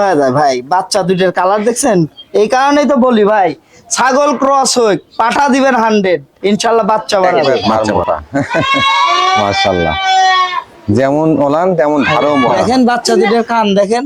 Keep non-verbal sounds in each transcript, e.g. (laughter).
হয়ে ভাই বাচ্চা দুইটার কালার দেখছেন? এই কারণেই তো বলি ভাই ছাগল ক্রস হোক পাঠা দিবেন হান্ড্রেড ইনশাল্লাহ বাচ্চা বাড়াবে। বাচ্চা যেমন ওলান তেমন ভালো দেখেন বাচ্চা দুইটার কান দেখেন।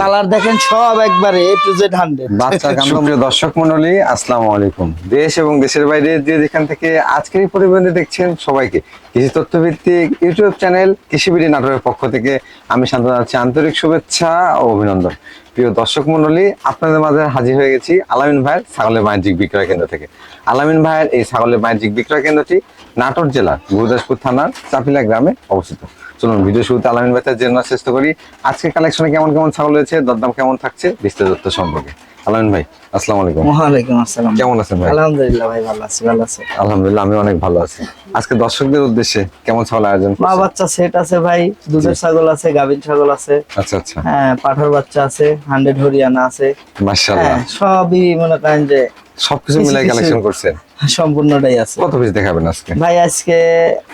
কালার দেখেন সব একবারে এ টু জেড হান্ড্রেড বাচ্চা কান্ড দর্শক মন্ডলী আসসালামু আলাইকুম। দেশ এবং দেশের বাইরে যে যেখান থেকে আজকের প্রতিবেদনে দেখছেন সবাইকে কৃষি তথ্যভিত্তিক ইউটিউব চ্যানেল কৃষিবিড়ি নাটোরের পক্ষ থেকে আমি শান্ত জানাচ্ছি আন্তরিক শুভেচ্ছা ও অভিনন্দন। প্রিয় দর্শক মন্ডলী আপনাদের মাঝে হাজির হয়ে গেছি আলামিন ভাইয়ের ছাগলের বাণিজ্যিক বিক্রয় কেন্দ্র থেকে। আলামিন ভাইয়ের এই ছাগলের বাণিজ্যিক বিক্রয় কেন্দ্রটি নাটোর জেলার গুরুদাসপুর থানার চাপিলা গ্রামে অবস্থিত। চলুন ভিডিও শুরুতে আলামিন ভাই জেনার চেষ্টা করি। আজকে কালেকশনে কেমন কেমন ছাগল রয়েছে দরদাম কেমন থাকছে বিস্তারিত তথ্য সম্পর্কে। আলামিন ভাই আসসালামু আলাইকুম। ওয়ালাইকুম আসসালাম। কেমন আছেন ভাই? আলহামদুলিল্লাহ ভাই ভালো আছি ভালো আছি। আলহামদুলিল্লাহ আমি অনেক ভালো আছি। আজকে দর্শকদের উদ্দেশ্যে কেমন ছাগল আয়োজন মা বাচ্চা সেট আছে ভাই দুধের ছাগল আছে গাভীর ছাগল আছে। আচ্ছা আচ্ছা। হ্যাঁ পাঠার বাচ্চা আছে হান্ড্রেড হরিয়ানা আছে। মাশাআল্লাহ। হ্যাঁ সবই মনে করেন যে সবকিছু মিলাই কালেকশন করছেন? সম্পূর্ণটাই আছে। কত পিস দেখাবেন আজকে? ভাই আজকে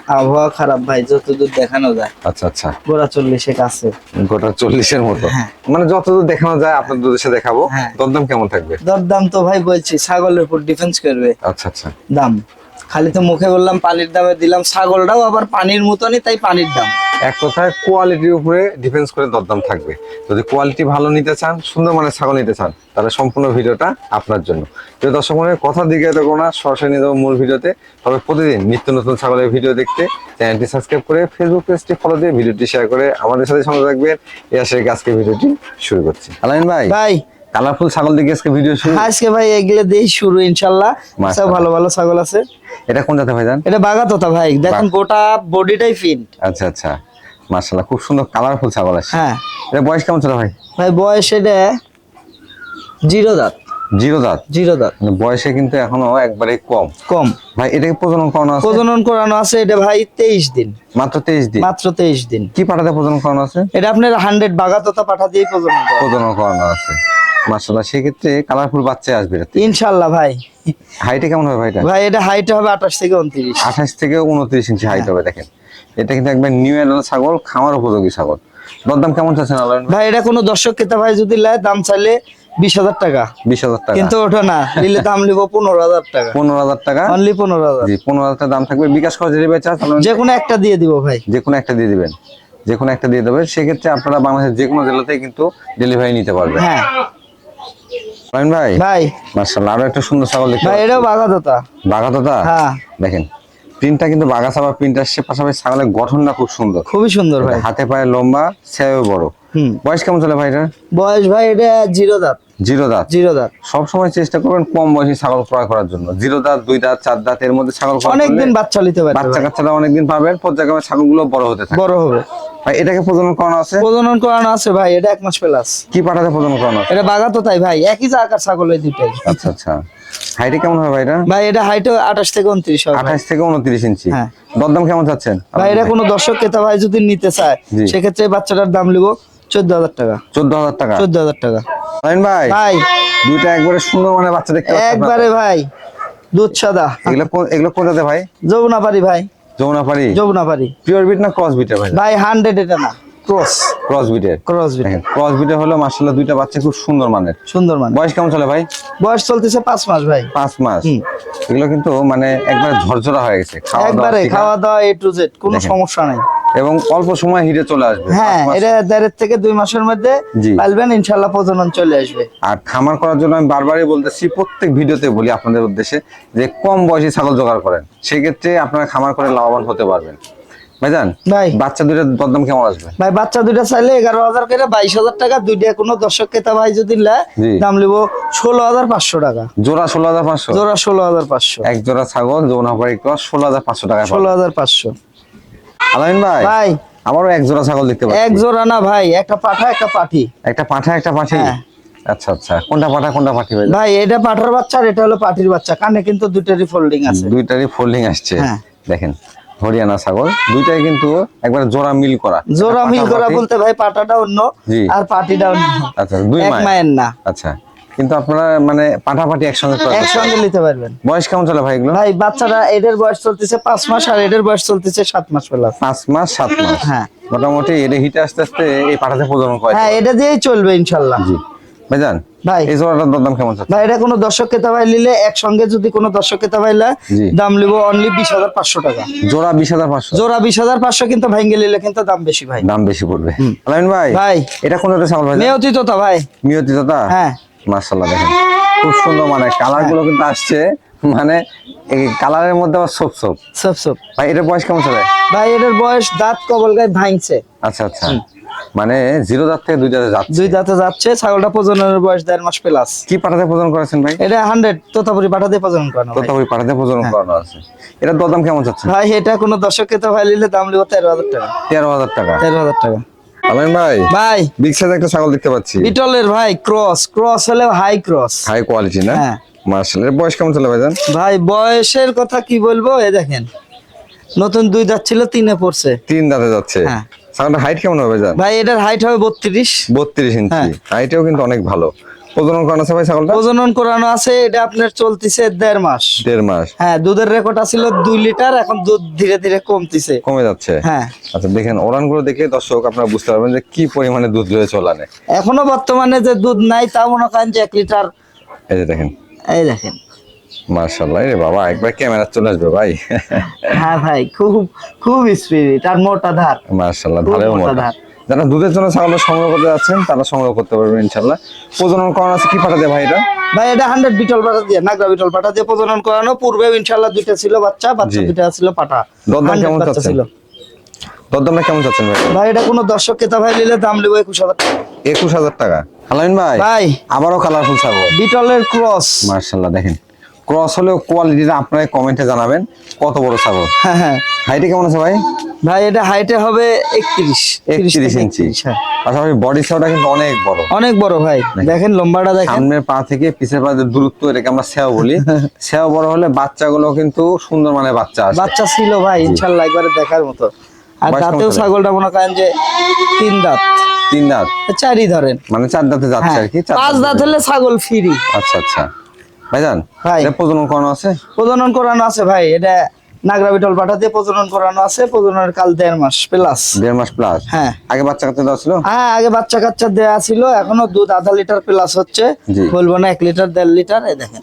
আবহাওয়া খারাপ ভাই যতদূর দেখানো যায়। আচ্ছা আচ্ছা। গোড়া চল্লিশে কাছে। গোটা চল্লিশের মতো? হ্যাঁ। মানে যতদূর দেখানো যায় আপনার দুদেশে দেখাবো। হ্যাঁ। দরদাম কেমন থাকবে? দরদাম তো ভাই বলছি ছাগলের উপর ডিফেন্স করবে। আচ্ছা আচ্ছা। দাম। খালি তো মুখে বললাম পানির দামে দিলাম ছাগলটাও আবার পানির মতনই তাই পানির দাম। এক কথায় কোয়ালিটির উপরে ডিপেন্স করে দরদাম থাকবে। যদি কোয়ালিটি ভালো নিতে চান সুন্দর মানের ছাগল নিতে চান তাহলে সম্পূর্ণ ভিডিওটা আপনার জন্য। যদি দর্শক মনে কথা দিকে দেবো না সরাসরি নিয়ে যাব মূল ভিডিওতে। তবে প্রতিদিন নিত্য নতুন ছাগলের ভিডিও দেখতে চ্যানেলটি সাবস্ক্রাইব করে ফেসবুক পেজটি ফলো দিয়ে ভিডিওটি শেয়ার করে আমাদের সাথে সঙ্গে রাখবেন এই আশায় আজকে ভিডিওটি শুরু করছি। আলাইন ভাই? ভাই। কালারফুল ছাগল দিকে আজকে ভিডিও শুরু আজকে ভাই এগুলো দিয়েই শুরু ইনশাল্লাহ। সব ভালো ভালো ছাগল আছে। এটা কোন জাতে ভাই জান? এটা বাগা তোতা ভাই। দেখেন গোটা বডিটাই ফিন আচ্ছা আচ্ছা। মার্শাল্লাহ খুব সুন্দর কালারফুল ছাগল আছে হ্যাঁ। এটা বয়স কেমন ছিল ভাই? ভাই বয়স এটা জিরো দাঁত। জিরো দাঁত? জিরো দাঁত। মানে বয়সে কিন্তু এখনও একবারে কম। কম। ভাই এটাকে প্রজনন করানো আছে? প্রজনন করানো আছে এটা ভাই তেইশ দিন। মাত্র তেইশ দিন? মাত্র তেইশ দিন। কি পাঠাতে প্রজনন করানো আছে? এটা আপনার হান্ড্রেড বাগা তোতা পাঠা দিয়ে প্রজনন প্রজনন করানো আছে। মার্শাল্লাহ সেক্ষেত্রে কালারফুল বাচ্চা আসবে এটাতে। ইনশাল্লাহ ভাই। হাইটে কেমন হবে ভাইটা ভাই এটা হাইট হবে আঠাশ থেকে উনত্রিশ। আঠাশ থেকে উনত্রিশ ইঞ্চি হাইট হবে দেখেন। এটা কিন্তু একবার নিউ এডাল ছাগল খামার উপযোগী ছাগল। দরদাম কেমন চাচ্ছেন ভাই এটা কোনো দর্শক ক্রেতা ভাই যদি নেয় দাম চাইলে বিশ হাজার টাকা। বিশ হাজার টাকা। কিন্তু ওটা না নিলে দাম নিব পনেরো হাজার টাকা। পনেরো হাজার টাকা? অনলি পনেরো হাজার। জি পনেরো হাজার দাম থাকবে। বিকাশ খরচ চার্জ যে কোনো একটা দিয়ে দিব ভাই। যে কোনো একটা দিয়ে দিবেন। যে কোনো একটা দিয়ে দেবেন। সেক্ষেত্রে আপনারা বাংলাদেশের যে কোনো জেলাতেই কিন্তু ডেলিভারি নিতে পারবেন। হ্যাঁ। ভাই? ভাই। মার্শাল্লাহ আরও একটা সুন্দর ছাগল দেখতে ভাই এটাও বাঘা তোতা বাঘা দাদা হ্যাঁ। দেখেন প্রিন্টটা কিন্তু বাগাসাবা প্রিন্ট আসছে পাশাপাশি ছাগলের গঠনটা খুব সুন্দর। খুবই সুন্দর ভাই। হাতে পায়ে লম্বা সেও বড়। হুম। বয়স কেমন চলে ভাই এটা? বয়স ভাই এটা জিরো দাঁত। জিরো দাঁত? জিরো দাঁত। সব সময় চেষ্টা করবেন কম বয়সী ছাগল ক্রয় করার জন্য। জিরো দাঁত দুই দাঁত চার দাঁত এর মধ্যে ছাগল অনেকদিন বাচ্চা নিতে পারে বাচ্চা কাচ্চাটা কাচ্চারা অনেকদিন পাবেন পর্যায়ক্রমে ছাগলগুলো বড় হতে থাকে বড় হবে। ভাই এটাকে প্রজনন করানো আছে? প্রজনন করানো আছে ভাই এটা এক মাস প্লাস। কি পাঠাতে প্রজনন করানো আছে? এটা বাঘা তোতাই ভাই একই জায়গার ছাগল এই দুইটাই। আচ্ছা আচ্ছা। হাইটে কেমন হবে ভাই এটা? ভাই এটা হাইট আঠাশ থেকে উনত্রিশ হবে। ভাই। আঠাশ থেকে উনত্রিশ ইঞ্চি। হ্যাঁ। দরদাম কেমন চাচ্ছেন? ভাই এটা কোনো দর্শক ক্রেতা ভাই যদি নিতে চায়। সেক্ষেত্রে বাচ্চাটার দাম চোদ্দ হাজার টাকা। চোদ্দ হাজার টাকা? চোদ্দ হাজার টাকা। রামিন ভাই? ভাই। দুইটা একবারে সুন্দর মানে বাচ্চা দেখতে একবারে ভাই দুধ সাদা। এগুলো এগুলো কোন জাতে ভাই? যমুনা পারি ভাই। যমুনা পারি পিওর বিট না ক্রস বিটের ভাই? ভাই হান্ড্রেড এটা না। ক্রস ক্রস বিটের ক্রস দেখেন ক্রস বিটের হলো মার্শাল্লাহ দুইটা বাচ্চা খুব সুন্দর মানের। সুন্দর মানে বয়স কেমন চলে ভাই? বয়স চলতেছে পাঁচ মাস ভাই। পাঁচ মাস। এগুলো কিন্তু মানে একবার ঝরঝরা হয়ে গেছে। খাওয়া দাওয়া একবারে খাওয়া দাওয়া এ টু জেড কোনো সমস্যা নাই। এবং অল্প সময় হিটে চলে আসবে। হ্যাঁ। এটা দেড়ের থেকে দুই মাসের মধ্যে। পালবেন ইনশাল্লাহ প্রজনন চলে আসবে। আর খামার করার জন্য আমি বারবারই বলতেছি প্রত্যেক ভিডিওতে বলি আপনাদের উদ্দেশ্যে যে কম বয়সী ছাগল জোগাড় করেন। সেক্ষেত্রে আপনারা খামার করে লাভবান হতে পারবেন। ভাইজান ভাই। বাচ্চা দুইটার দরদাম কেমন আসবে? ভাই বাচ্চা দুইটা চাইলে এগারো হাজার করে বাইশ হাজার টাকা দুইটা কোনো দর্শক ক্রেতা ভাই যদি। দাম ষোলো হাজার পাঁচশো টাকা। জোড়া ষোলো হাজার পাঁচশো? জোড়া ষোলো হাজার পাঁচশো। এক জোড়া ছাগল যৌনাপাড়ি ক্রস ষোলো হাজার পাঁচশো টাকা ষোলো হাজার পাঁচশো। আলামিন ভাই ভাই। আমারও এক জোড়া ছাগল দেখতে এক জোড়া না ভাই একটা পাঠা একটা পাঠি। একটা পাঠা একটা পাঠি? হ্যাঁ। আচ্ছা আচ্ছা। কোনটা পাঠা কোনটা পাঠি ভাই? ভাই এটা পাঠার বাচ্চা আর এটা হলো পাটির বাচ্চা। কানে কিন্তু দুইটারই ফোল্ডিং আছে। দুইটারই ফোল্ডিং আসছে। হ্যাঁ। দেখেন হরিয়ানা ছাগল। দুইটাই কিন্তু একবার জোড়া মিল করা। জোড়া মিল করা বলতে ভাই পাটাটা অন্য আর পাটিটা অন্য। আচ্ছা দুই মায়ের না। আচ্ছা। কিন্তু আপনারা মানে পাঠাপাঠি একসঙ্গে একসঙ্গে নিতে পারবেন। বয়স কেমন চলে ভাই এগুলো? ভাই বাচ্চারা এদের বয়স চলতেছে পাঁচ মাস আর এদের বয়স চলতেছে সাত মাস প্লাস পাঁচ মাস সাত মাস? হ্যাঁ। মোটামুটি এটা হিটে আস্তে আস্তে এই পাঠাতে প্রজনন করে হ্যাঁ এটা দিয়েই চলবে ইনশাল্লাহ। জি। ভাইজান ভাই। এই জোড়াটার দরদাম কেমন ভাই এটা কোনো দর্শক ক্রেতা ভাই নিলে একসঙ্গে যদি কোনো দর্শক জি। দাম নিব অনলি বিশ হাজার পাঁচশো টাকা। জোড়া বিশ হাজার পাঁচশো? জোড়া বিশ হাজার পাঁচশো কিন্তু ভাঙ্গে নিলে কিন্তু দাম বেশি ভাই। দাম বেশি পড়বে। আলামিন ভাই ভাই। এটা কোন একটা ছাগল ভাই মেয়তি তোতা ভাই। মিয়তি দাদা হ্যাঁ। মার্শাল্লাহ দেখেন। খুব সুন্দর মানে কালারগুলো কিন্তু আসছে। মানে এই কালারের মধ্যে আবার সোপ সোপ। সব সব ভাই এটা বয়স কেমন চলে? ভাই এটার বয়স দাঁত কবল গায়ে ভাঙছে। আচ্ছা আচ্ছা। মানে জিরো দাঁত থেকে দুই দাঁতে যাচ্ছে। দুই দাঁতে যাচ্ছে ছাগলটা প্রজননের বয়স দেড় মাস প্লাস কি পাঠাতে প্রজন করেছেন ভাই? এটা হান্ড্রেড তোতাপুরি পাঠা দিয়ে প্রজনন করানো। তোতাপুরি পাঠাতে প্রজন করানো আছে। এটা দরদাম কেমন চাচ্ছে ভাই এটা কোনো দর্শক ক্রেতা ভাই নিলে দাম নিব তেরো হাজার টাকা। তেরো হাজার টাকা। তেরো হাজার টাকা। আলামিন ভাই ভাই। বিগ সাইজ একটা ছাগল দেখতে পাচ্ছি। বিটলের ভাই ক্রস ক্রস হলে হাই ক্রস হাই কোয়ালিটি না? হ্যাঁ। মার্শাল বয়স কেমন চলে ভাইজান? ভাই বয়সের কথা কি বলব? এ দেখেন নতুন দুই দাঁত ছিল তিনে পড়ছে। তিন দাঁতে যাচ্ছে। হ্যাঁ। ছাগলটার হাইট কেমন হবে ভাইজান? ভাই এটার হাইট হবে বত্রিশ। বত্রিশ ইঞ্চি। হ্যাঁ। হাইটেও কিন্তু অনেক ভালো। প্রজনন করানো আছে ভাই ছাগলটা? প্রজনন করানো আছে এটা আপনার চলতিছে দেড় মাস। দেড় মাস। হ্যাঁ দুধের রেকর্ড ছিল দুই লিটার এখন দুধ ধীরে ধীরে কমতিছে। কমে যাচ্ছে? হ্যাঁ। আচ্ছা দেখেন ওরানগুলো দেখে দর্শক আপনারা বুঝতে পারবেন যে কি পরিমাণে দুধ রয়েছে ওলানে। এখনও বর্তমানে যে দুধ নাই তা মনে করেন যে এক লিটার। এই যে দেখেন। এই দেখেন। মার্শাল্লাহ রে বাবা একবার ক্যামেরা চলে আসবে ভাই। হ্যাঁ ভাই খুব খুব স্পিরিট আর মোটা ধার। মার্শাল্লাহ ভালো মোটা। ধার। যারা দুধের জন্য ছাগল সংগ্রহ করতে যাচ্ছেন তারা সংগ্রহ করতে পারবেন ইনশাল্লাহ প্রজনন করানো আছে কি পাঠাতে ভাই এটা? ভাই এটা হান্ড্রেড বিটল পাটা দিয়ে নাগরা বিটল পাটা দিয়ে প্রজনন করানো। পূর্বে ইনশাল্লাহ দুইটা ছিল বাচ্চা বাচ্চা। দুইটা ছিল পাঠা দরদাম কেমন? ছিল। দরদামটা কেমন চাচ্ছেন ভাই? ভাই এটা কোনো দর্শক ক্রেতা ভাই নিলে দাম নেব একুশ হাজার একুশ হাজার টাকা। আলামিন ভাই ভাই। আবারও কালারফুল ছাগল। বিটলের ক্রস। মার্শাল্লাহ দেখেন। ক্রস হলেও কোয়ালিটিটা আপনারা কমেন্টে জানাবেন। কত বড় ছাগল? হ্যাঁ হ্যাঁ। হাইটে কেমন আছে ভাই? ভাই এটা হাইটে হবে একত্রিশ একত্রিশ ইঞ্চি পাশাপাশি বডি সাউটা কিন্তু অনেক বড়। অনেক বড় ভাই। দেখেন। লম্বাটা দেখেন। সামনের পা থেকে পিছের পা যে দূরত্ব এটাকে আমরা সেও বলি। (laughs) সেও বড় হলে বাচ্চাগুলো কিন্তু সুন্দর মানে বাচ্চা আসে বাচ্চা ছিল ভাই ইনশাল্লাহ একবারে দেখার মতো। আর দাঁতেও ছাগলটা মনে করেন যে তিন দাঁত। তিন দাঁত? চারই ধরেন। মানে চার দাঁতে যাচ্ছে হ্যাঁ আর কি পাঁচ দাঁতে। হলে ছাগল ফ্রি আচ্ছা আচ্ছা। ভাইজান ভাই। প্রজনন করানো আছে? প্রজনন করানো আছে ভাই এটা নাগরা বিটল পাঠা দিয়ে প্রজনন করানো আছে প্রজননের কাল দেড় মাস প্লাস দেড় মাস প্লাস হ্যাঁ। আগে বাচ্চা কাচ্চা দেওয়া ছিল? হ্যাঁ আগে বাচ্চা কাচ্চা দেয়া ছিল এখনও দুধ আধা লিটার প্লাস হচ্ছে। বলব না এক লিটার দেড় লিটার এই দেখেন।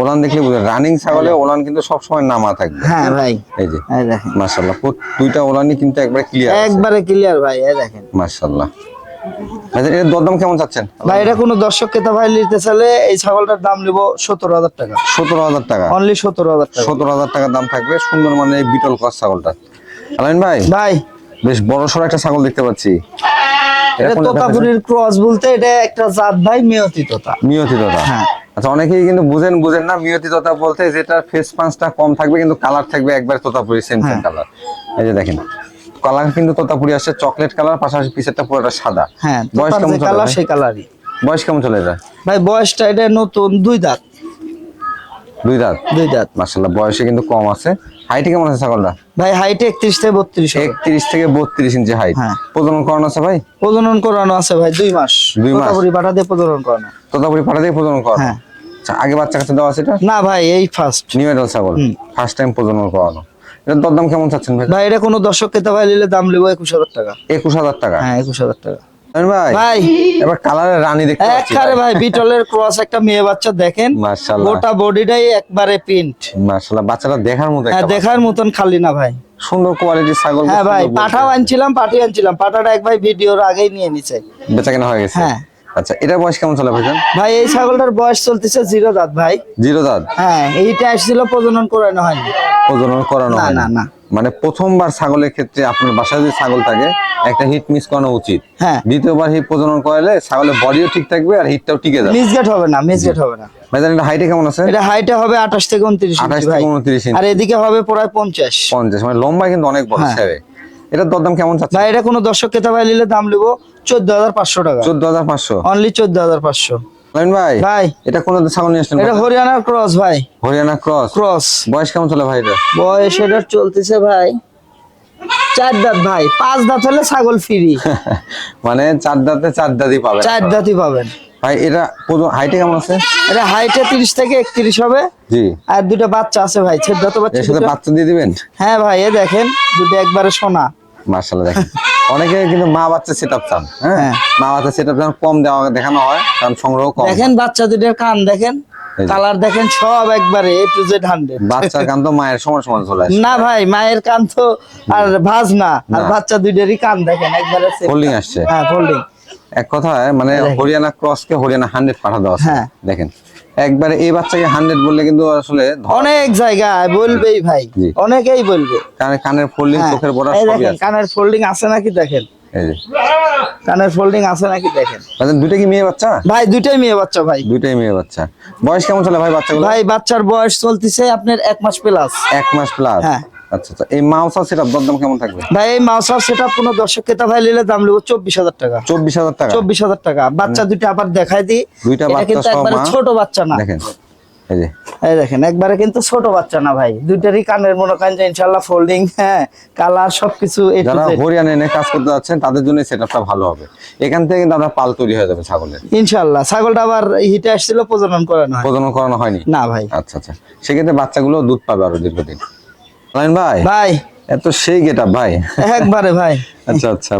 ওলান দেখলে বুঝলেন রানিং ছাগলে ওলান কিন্তু সবসময় নামা থাকবে। হ্যাঁ ভাই। এই যে দেখেন। দুইটা ওলানই কিন্তু একবার ক্লিয়ার একবারে ক্লিয়ার ভাই এই দেখেন। আচ্ছা এর দরদাম কেমন চাচ্ছেন? ভাই এটা কোনো দর্শক ক্রেতা ভাই নিতে চাইলে এই ছাগলটার দাম নিব সতেরো হাজার টাকা। সতেরো হাজার টাকা। অনলি সতেরো হাজার টাকা। সতেরো হাজার টাকার দাম থাকবে সুন্দর মানে এই বিটল ক্রস ছাগলটা। আলামিন ভাই ভাই। বেশ বড় সড়ো একটা ছাগল দেখতে পাচ্ছি। এটা তোতাপুরির ক্রস বলতে এটা একটা জাত ভাই মেয়তি তোতা। মিয়তি হ্যাঁ। আচ্ছা অনেকেই কিন্তু বুঝেন বুঝেন না মিয়তি তোতা বলতে যেটা ফেস পাঁচটা কম থাকবে কিন্তু কালার থাকবে একবার তোতাপুরি সেম সেম। কালার এই যে দেখেন। কালার কিন্তু তোতাপুরি আসছে চকলেট কালার পাশাপাশি পিছেরটা পুরোটা সাদা। হ্যাঁ বয়স কেমন কালার সেই কালারই। বয়স কেমন চলে এটা ভাই বয়সটা এটা নতুন দুই দাঁত। দুই দাঁত? দুই দাঁত। মার্শাল্লাহ বয়সে কিন্তু কম আছে। হাইটে কেমন আছে ছাগলটা? ভাই হাইটে একত্রিশ থেকে বত্রিশ হবে। একত্রিশ থেকে বত্রিশ ইঞ্চি হাইট। প্রজনন করানো আছে ভাই? প্রজনন করানো আছে ভাই দুই মাস। দুই মাস? তোতাপুরি পাঠা দিয়ে প্রজনন করানো। তোতাপুরি পাঠা দিয়ে প্রজনন করানো? হ্যাঁ। আচ্ছা আগে বাচ্চা কাছে দেওয়া আছে এটা? না ভাই এই ফার্স্ট নিউ এডাল ছাগল। ফার্স্ট টাইম প্রজনন করানো। এটার দরদাম কেমন চাচ্ছেন ভাই? ভাই এটা কোনো দর্শক ক্রেতা ভাই নিলে দাম নেব একুশ হাজার টাকা। একুশ হাজার টাকা? হ্যাঁ একুশ হাজার টাকা। ভাই ভাই! এবার কালারের রানী দেখতে পাচ্ছি একবারে ভাই। বিটলের ক্রস একটা মেয়ে বাচ্চা দেখেন। মার্শাল্লাহ গোটা বডিটাই একবারে প্রিন্ট বাচ্চাটা দেখার মতো হ্যাঁ দেখার মতন খালি না ভাই। সুন্দর কোয়ালিটির ছাগল হ্যাঁ ভাই পাঠাও আনছিলাম পাঠি আনছিলাম। পাঠাটা এক ভাই ভিডিওর আগেই নিয়ে নিছে। বেচা কেনা হয়ে গেছে। হ্যাঁ। আচ্ছা এটার বয়স কেমন চলে ভাইজান? ভাই এই ছাগলটার বয়স চলতেছে জিরো দাঁত ভাই। জিরো দাঁত? হ্যাঁ এইটা আসছিল প্রজনন করানো হয়নি। প্রজনন করানো না, না, না। মানে প্রথমবার ছাগলের ক্ষেত্রে আপনার বাসায় যদি ছাগল থাকে একটা হিট মিস করানো উচিত। হ্যাঁ। দ্বিতীয়বার হিট প্রজনন করালে ছাগলের বডিও ঠিক থাকবে আর হিটটাও টিকে যাবে। মিসগেট হবে না মিসগেট হবে না। ভাইজান এটা হাইটে কেমন আছে? এটা হাইটে হবে আঠাশ থেকে উনত্রিশ আঠাশ ইঞ্চি ভাই। থেকে উনত্রিশ আর এদিকে হবে প্রায় পঞ্চাশ। পঞ্চাশ মানে লম্বা কিন্তু অনেক বড় হ্যাঁ। এটার দরদাম কেমন চাচ্ছে ভাই এটা কোনো দর্শক ক্রেতা ভাই নিলে দাম নেব চোদ্দ হাজার পাঁচশো টাকা। চোদ্দ হাজার পাঁচশো? অনলি চোদ্দ হাজার পাঁচশো। ভাই ভাই। এটা কোন ছাগল নিয়ে আসছেন এটা হরিয়ানার ক্রস ভাই। হরিয়ানা ক্রস? ক্রস। বয়স কেমন চলে ভাই এটা? বয়স এটার চলতেছে ভাই চার দাঁত ভাই। পাঁচ দাঁত হলে ছাগল ফ্রি (laughs) মানে চার দাঁতে চার দাঁতই পাবে চার দাঁতই পাবেন। ভাই এটা হাইটে কেমন আছে? এটা হাইটে তিরিশ থেকে একত্রিশ হবে। জি। আর দুটো বাচ্চা আছে ভাই ছেদ দাঁত বাচ্চা বাচ্চা দিয়ে দিবেন? হ্যাঁ ভাই এ দেখেন দুটো একবারে সোনা। মার্শাল্লাহ দেখেন। অনেকে কিন্তু মা বাচ্চা সেট আপ চান হ্যাঁ? হ্যাঁ। মা বাচ্চা সেট আপ চান কম দেওয়া দেখানো হয় কারণ সংগ্রহ কম। দেখেন বাচ্চা দুটার কান দেখেন? কালার দেখেন সব একবারে এ টু জেড হান্ড্রেড বাচ্চার কান তো মায়ের সমান সমান চলে আসে। না ভাই মায়ের কান তো আর ভাজ না আর বাচ্চা দুইটারই কান দেখেন একবারে। ফোল্ডিং আসছে। হ্যাঁ ফোল্ডিং এক কথায় মানে হরিয়ানা ক্রস কে হরিয়ানা হান্ড্রেড পাঠা দেওয়া হ্যাঁ। দেখেন। একবারে এই বাচ্চাকে হান্ড্রেড বললে কিন্তু আসলে অনেক জায়গায় বলবেই ভাই অনেকেই বলবে। কানে কানের ফোল্ডিং হ্যাঁ, চোখের বড় দেখেন কানের ফোল্ডিং আছে নাকি দেখেন? কানের ফোল্ডিং আছে নাকি দেখেন? আচ্ছা, দুইটা কি মেয়ে বাচ্চা? ভাই দুইটাই মেয়ে বাচ্চা ভাই। দুইটাই মেয়ে বাচ্চা। বয়স কেমন চলে ভাই বাচ্চাগুলো ভাই বাচ্চার বয়স চলতেছে আপনার এক মাস প্লাস এক মাস প্লাস হ্যাঁ। আচ্ছা আচ্ছা। এই মাউসা সেটা দরদাম কেমন থাকবে? ভাই এই মাউসার সেটা কোনো দর্শক ক্রেতা ভাই নিলে দাম নেব চব্বিশ টাকা। চব্বিশ হাজার টাকা? চব্বিশ হাজার টাকা। বাচ্চা দুইটা আবার দেখাই দিই। দুইটা বাচ্চা সহ একবারে ছোট বাচ্চা না। দেখেন এই যে। এই দেখেন একবারে কিন্তু ছোট বাচ্চা না ভাই। দুইটারই কানের মনে করেন যে ফোল্ডিং হ্যাঁ কালার সবকিছু এ টু যারা হরিয়ানা এনে কাজ করতে যাচ্ছেন তাদের জন্য সেটআপটা ভালো হবে। এখান থেকে কিন্তু আপনার পাল তৈরি হয়ে যাবে ছাগলের। ইনশাল্লাহ ছাগলটা আবার হিটে আসছিল প্রজনন করানো হয়। প্রজনন করানো হয়নি? না ভাই। আচ্ছা আচ্ছা। সেক্ষেত্রে বাচ্চাগুলো দুধ পাবে আরও দীর্ঘদিন। ভাই? ভাই। এত সেই গেট ভাই? একবারে ভাই। আচ্ছা আচ্ছা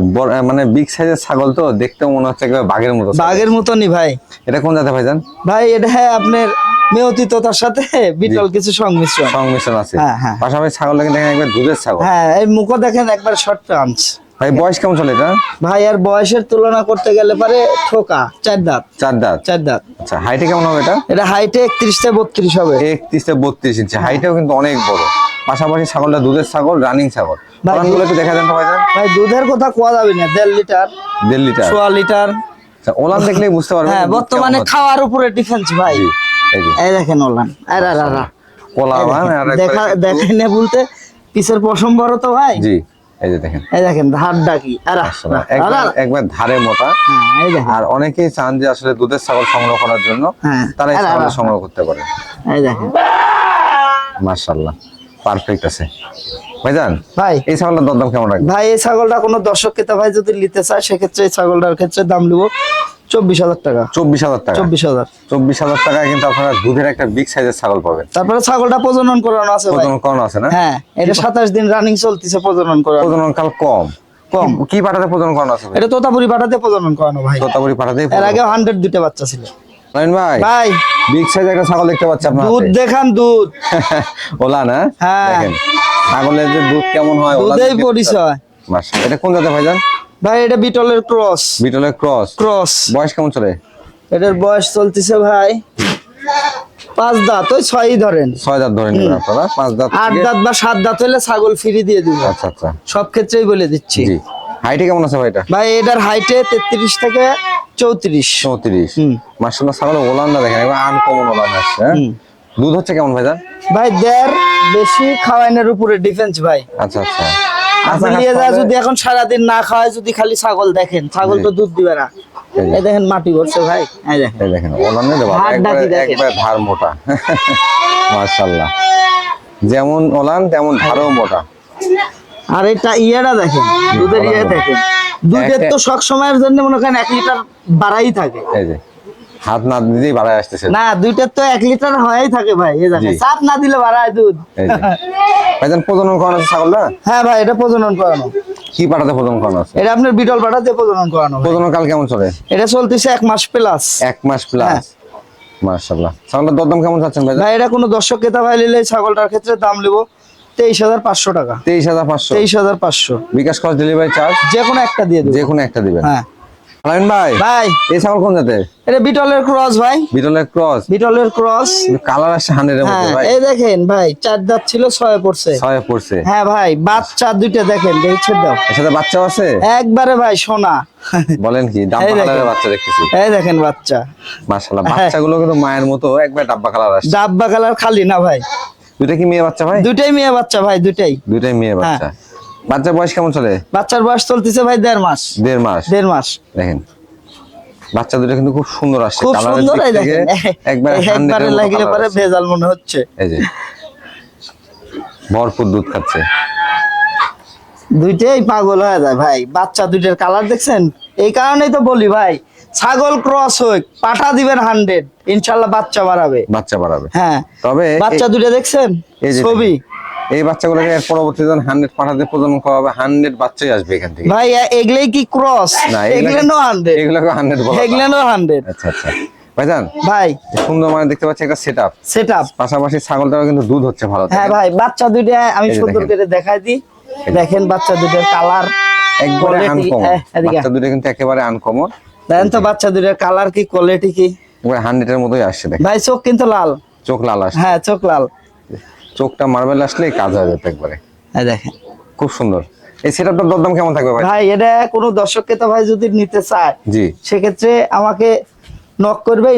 মানে বিগ সাইজের ছাগল তো দেখতেও মনে হচ্ছে একেবারে বাঘের মতো বাঘের মতনই ভাই। এটা কোন জাতে ভাইজান? ভাই এটা হ্যাঁ আপনার মেয়তিততার সাথে বিটল কিছু সংমিশ্রণ। সংমিশ্রণ আছে। হ্যাঁ, হ্যাঁ। পাশাপাশি ছাগল দেখেন একবার দুধের ছাগল। হ্যাঁ এই মুখও দেখেন একবার শর্ট টার্মস ভাই বয়স কেমন চলে এটা? ভাই আর বয়সের তুলনা করতে গেলে পারে ঠোকা চার দাঁত। চার দাঁত? চার দাঁত। আচ্ছা হাইটে কেমন হবে এটা? এটা হাইটে একত্রিশ থেকে বত্রিশ হবে। একত্রিশ থেকে বত্রিশ ইঞ্চি হাইটেও কিন্তু অনেক বড়। পাশাপাশি ছাগলটা দুধের ছাগল রানিং ছাগল। ভাই, ওলানগুলো একটু দেখা যান তো ভাইজান ভাই দুধের কথা কোয়া যাবে না দেড় লিটার দেড় লিটার। সোয়া লিটার। আচ্ছা, ওলান দেখলেই বুঝতে পারবেন হ্যাঁ বর্তমানে খাওয়ার উপরে ডিফেন্স ভাই। এই দেখেন ওলান। আরে আরে আরে। কোলা মান, দেখেন, দেখা দেখেন না বলতে পিসের পশম বড় তো ভাই। জি এই যে দেখেন। এই দেখেন ধার ডাকি আরে একবার একবার ধারে মোটা। হ্যাঁ এই আর অনেকেই চান যে আসলে দুধের ছাগল সংগ্রহ করার জন্য। হ্যাঁ। তারা এই ছাগল সংগ্রহ করতে পারে। এই দেখেন। মার্শাল্লাহ পারফেক্ট আছে। ভাইজান ভাই। এই ছাগলটার দরদাম কেমন রাখবে ভাই এই ছাগলটা কোনো দর্শক ক্রেতা ভাই যদি নিতে চায় সেক্ষেত্রে এই ছাগলটার ক্ষেত্রে দাম নেব চব্বিশ হাজার টাকা। চব্বিশ হাজার টাকা। চব্বিশ হাজার। চব্বিশ হাজার টাকায় কিন্তু আপনারা দুধের একটা বিগ সাইজের ছাগল পাবেন। তারপরে ছাগলটা প্রজনন করানো আছে ভাই। প্রজনন করানো আছে না? হ্যাঁ এটা সাতাশ দিন রানিং চলতেছে প্রজনন প্রজনন কাল কম। কম। কি- পাঠাতে প্রজনন করানো আছে ভাই? এটা তোতাপুরি পাঠাতে প্রজনন করানো ভাই। তোতাপুরি পাঠাতেই এর আগে হান্ড্রেড দুইটা বাচ্চা ছিল। ভাই ভাই। বিগ সাইজ একটা ছাগল দেখতে পাচ্ছি আপনার দুধ দেখান দুধ। (laughs) ওলা না হ্যাঁ। ছাগলের যে দুধ কেমন হয় দুধেই পরিচয়। এটা কোন ভাইজান ভাই এটা বিটলের ক্রস। বিটলের ক্রস। ক্রস। বয়স কেমন চলে? এটার বয়স চলতেছে ভাই পাঁচ দাঁত ওই ছয়ই ধরেন। ছয় দাঁত ধরে নেবেন আপনারা পাঁচ দাঁত আট দাঁত বা সাত দাঁত হলে ছাগল ফিরি দিয়ে দিব আচ্ছা আচ্ছা। সব ক্ষেত্রেই বলে দিচ্ছি। হাইটে কেমন আছে ভাইটা ভাই এটার হাইটে তেত্রিশ থেকে চৌত্রিশ। চৌত্রিশ? হুম। মার্শাল্লাহ ছাগল ওলান না দেখেন একবার আনকমন ওলান আসছে হ্যাঁ? দুধ হচ্ছে কেমন ভাইজান ভাই দেড় বেশি খাওয়ানোর উপরে ডিফেন্স ভাই। আচ্ছা আচ্ছা। আপনি আচ্ছা, নিয়ে যা যদি এখন সারাদিন না খাওয়ায় যদি খালি ছাগল দেখেন ছাগল তো দুধ দিবে না। এই দেখেন মাটি ভরছে ভাই এই দেখেন। এই দেখেন দেওয়া হাড় একবার একবার ধার মোটা। মার্শাল্লাহ যেমন ওলান তেমন ধারও মোটা। আর এটা ইয়েটা দেখেন দুধের ইয়ে দেখেন। দুধের তো সব সময়ের জন্য মনে করেন এক লিটার বাড়াই থাকে। হাত না দিতেই বাড়ায় আসতেছে। না দুইটার তো এক লিটার হয়েই থাকে ভাই এই দেখেন। চাপ না দিলে বাড়ায় দুধ। এই ভাইজান প্রজনন করানো আছে ছাগলটা? হ্যাঁ ভাই এটা প্রজনন করানো। কি পাঠাতে প্রজনন করানো আছে? এটা আপনার বিটল পাঠাতে প্রজনন করানো প্রজনন কাল কেমন চলে? এটা চলতেছে এক মাস প্লাস এক মাস প্লাস হ্যাঁ। মার্শাল্লাহ ছাগলটার দরদাম কেমন চাচ্ছেন ভাইজান ভাই এটা কোনো দর্শক ক্রেতা ভাই নিলে ছাগলটার ক্ষেত্রে দাম নেব। তেইশ হাজার পাঁচশো টাকা। তেইশ হাজার পাঁচশো। তেইশ হাজার পাঁচশো। বিকাশ খরচ ডেলিভারি চার্জ যে কোনো একটা দিয়ে দেবো। যে কোনো একটা দিবেন। হ্যাঁ। আলামিন ভাই ভাই। এই ছাগল কোন জাতের? এটা বিটলের ক্রস ভাই। বিটলের ক্রস? বিটলের ক্রস। কালার আসছে হান্ড্রেডের মধ্যে হ্যাঁ ভাই। এই দেখেন ভাই চার দাঁত ছিল ছয় পড়ছে। ছয়ে পড়ছে। হ্যাঁ ভাই বাচ্চা দুইটা দেখেন দেখছে দাও। এর সাথে বাচ্চাও আছে? একবারে ভাই সোনা। বলেন কি ডাব্বা। কালারের বাচ্চা দেখতেছি। এই দেখেন বাচ্চা। মাশাআল্লাহ হ্যাঁ। বাচ্চাগুলো কিন্তু মায়ের মতো একবার ডাব্বা কালার আসছে। ডাব্বা কালার খালি না ভাই? দুইটা কি মেয়ে বাচ্চা ভাই? দুইটাই মেয়ে বাচ্চা ভাই দুইটাই। দুইটাই মেয়ে হ্যাঁ। বাচ্চা। বাচ্চার বয়স কেমন চলে? বাচ্চার বয়স চলতেছে ভাই দেড় মাস। দেড় মাস? দেড় মাস। দেখেন বাচ্চা দুটো কিন্তু খুব সুন্দর আসছে। খুব সুন্দর দেখেন। একবার একবারে লাগলে পরে ভেজাল মনে হচ্ছে। এই যে ভরপুর দুধ খাচ্ছে। দুইটাই পাগল হয়ে যায় ভাই। বাচ্চা দুইটার কালার দেখছেন? এই কারণেই তো বলি ভাই ছাগল ক্রস হোক পাঠা দিবেন হান্ড্রেড ইনশাল্লাহ বাচ্চা বাড়াবে। বাচ্চা বাড়াবে। হ্যাঁ তবে বাচ্চা দুইটা দেখছেন? ছবি। এই বাচ্চাগুলোকে এর পরবর্তী জন হান্ড্রেড পাঠাতে প্রজনন করা হবে হান্ড্রেড বাচ্চাই আসবে এখান থেকে। ভাই এগুলাই কি ক্রস না এগুলো হান্ড্রেড এগুলোকে হান্ড্রেড বলা হয়। এগুলো হান্ড্রেড আচ্ছা আচ্ছা। ভাইজান ভাই। সুন্দর মানে দেখতে পাচ্ছি একটা সেট আপ সেট পাশাপাশি ছাগলটাও কিন্তু দুধ হচ্ছে ভালো হ্যাঁ ভাই বাচ্চা দুইটা আমি সুন্দর করে দেখাই দিই। দেখেন বাচ্চা দুইটার কালার একবারে আনকমন বাচ্চা দুটো কিন্তু একেবারে আনকমন দেখেন তো বাচ্চা দুইটার কালার কি কোয়ালিটি কি? একবারে হান্ড্রেডের মতোই আসছে দেখ ভাই চোখ কিন্তু লাল। চোখ লাল আসছে। হ্যাঁ চোখ লাল। চোখটা মার্বেল আসলেই কাজ হয়ে যাবে একবারে। হ্যাঁ দেখেন। খুব সুন্দর। এই সেটআপটার দরদাম কেমন থাকবে ভাই? ভাই এটা কোনো দর্শককে তো ভাই যদি নিতে চায় জি। সেক্ষেত্রে আমাকে নক করবে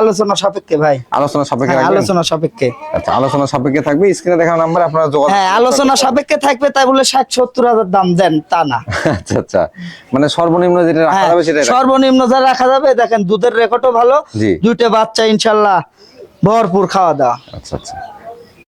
আলোচনা সাপেক্ষে ভাই। আলোচনা সাপেক্ষে হ্যাঁ, আলোচনা সাপেক্ষে। আচ্ছা আলোচনা সাপেক্ষে থাকবে স্ক্রিনে দেখা নাম্বার আপনারা যোগাযোগ হ্যাঁ আলোচনা সাপেক্ষে থাকবে তাই বলে ষাট সত্তর হাজার দাম দেন তা না। আচ্ছা আচ্ছা। মানে সর্বনিম্ন যেটা রাখা হ্যাঁ, যাবে সেটা সর্বনিম্ন যা রাখা যাবে দেখেন দুধের রেকর্ডও ভালো। দুইটা বাচ্চা ইনশাল্লাহ ভরপুর খাওয়া দাওয়া। আচ্ছা আচ্ছা।